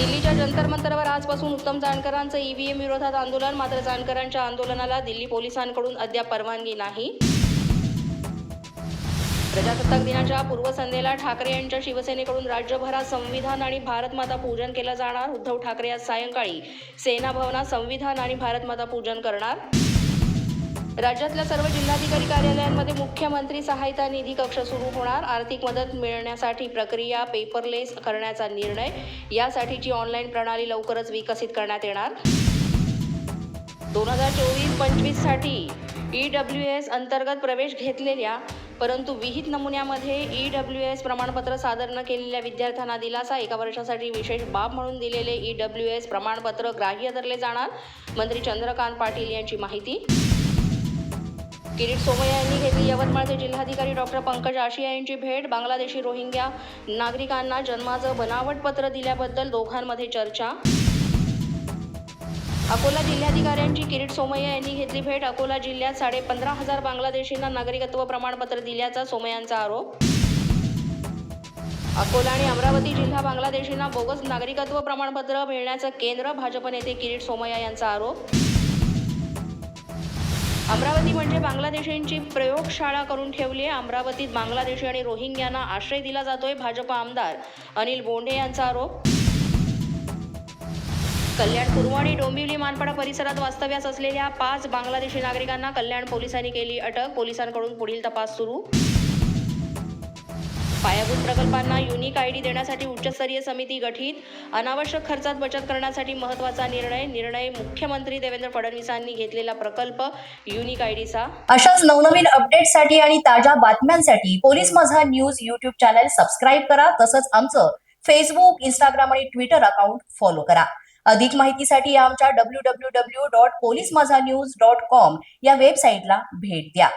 दिल्लीच्या जंतर मंतरवर आजपासून उत्तम जानकरांचं ईव्हीएम विरोधात आंदोलन मात्र जानकरांच्या आंदोलनाला दिल्ली पोलिसांकडून अद्याप परवानगी नाही. प्रजासत्ताक दिनाच्या पूर्वसंध्येला ठाकरे यांच्या शिवसेनेकडून राज्यभरात संविधान आणि भारतमाता पूजन केलं जाणार? उद्धव ठाकरे आज सायंकाळी सेना भवनात संविधान आणि भारतमाता पूजन करणार? राज्यातल्या सर्व जिल्हाधिकारी कार्यालयांमध्ये मुख्यमंत्री सहायता निधी कक्ष सुरू होणार. आर्थिक मदत मिळण्यासाठी प्रक्रिया पेपरलेस करण्याचा निर्णय. यासाठीची ऑनलाईन प्रणाली लवकरच विकसित करण्यात येणार. दोन हजार चोवीस पंचवीससाठी ई डब्ल्यू एस अंतर्गत प्रवेश घेतलेल्या परंतु विहित नमुन्यामध्ये ई डब्ल्यू एस प्रमाणपत्र सादर न केलेल्या विद्यार्थ्यांना दिलासा. एका वर्षासाठी विशेष बाब म्हणून दिलेले ई डब्ल्यू एस प्रमाणपत्र ग्राह्य धरले जाणार. मंत्री चंद्रकांत पाटील यांची माहिती किरीट सोमय्या यांनी घेतली. यवतमाळचे जिल्हाधिकारी डॉक्टर पंकज आशिया यांची भेट बांगलादेशी रोहिंग्या नागरिकांना जन्माचं बनावट पत्र दिल्याबद्दल दोघांमध्ये चर्चा. अकोला जिल्हाधिकाऱ्यांची किरीट सोमय्या यांनी घेतली भेट. अकोला जिल्ह्यात साडे पंधरा हजार बांगलादेशींना नागरिकत्व प्रमाणपत्र दिल्याचा सोमय्यांचा आरोप. अकोला आणि अमरावती जिल्हा बांगलादेशींना बोगस नागरिकत्व प्रमाणपत्र मिळण्याचं केंद्र भाजप नेते किरीट सोमय्या यांचा आरोप. अमरावती म्हणजे बांगलादेशींची प्रयोगशाळा करून ठेवली आहे. अमरावतीत बांगलादेशी आणि रोहिंग्यांना आश्रय दिला जातोय भाजप आमदार. अनिल बोंडे यांचा आरोप. कल्याण कुरवाडी डोंबिवली मानपाडा परिसरात वास्तव्यास असलेल्या पाच बांगलादेशी नागरिकांना कल्याण पोलिसांनी केली अटक. पोलिसांकडून पुढील तपास सुरू. पायाभूत प्रकल्पांना युनिक आयडी देण्यासाठी उच्चस्तरीय समिती गठीत अनावश्यक खर्चात बचत करण्यासाठी महत्त्वाचा निर्णय निर्णय मुख्यमंत्री देवेंद्र फडणवीसांनी घेतलेला प्रकल्प युनिक आयडीचा अशाच नवनवीन अपडेटसाठी आणि ताज्या बातम्यांसाठी police Majha news YouTube channel subscribe करा. तसंच आमचं फेसबुक इंस्टाग्राम आणि ट्विटर अकाउंट फॉलो करा. अधिक माहितीसाठी आमच्या W W W dot police Majha news dot com या वेबसाईटला भेट द्या.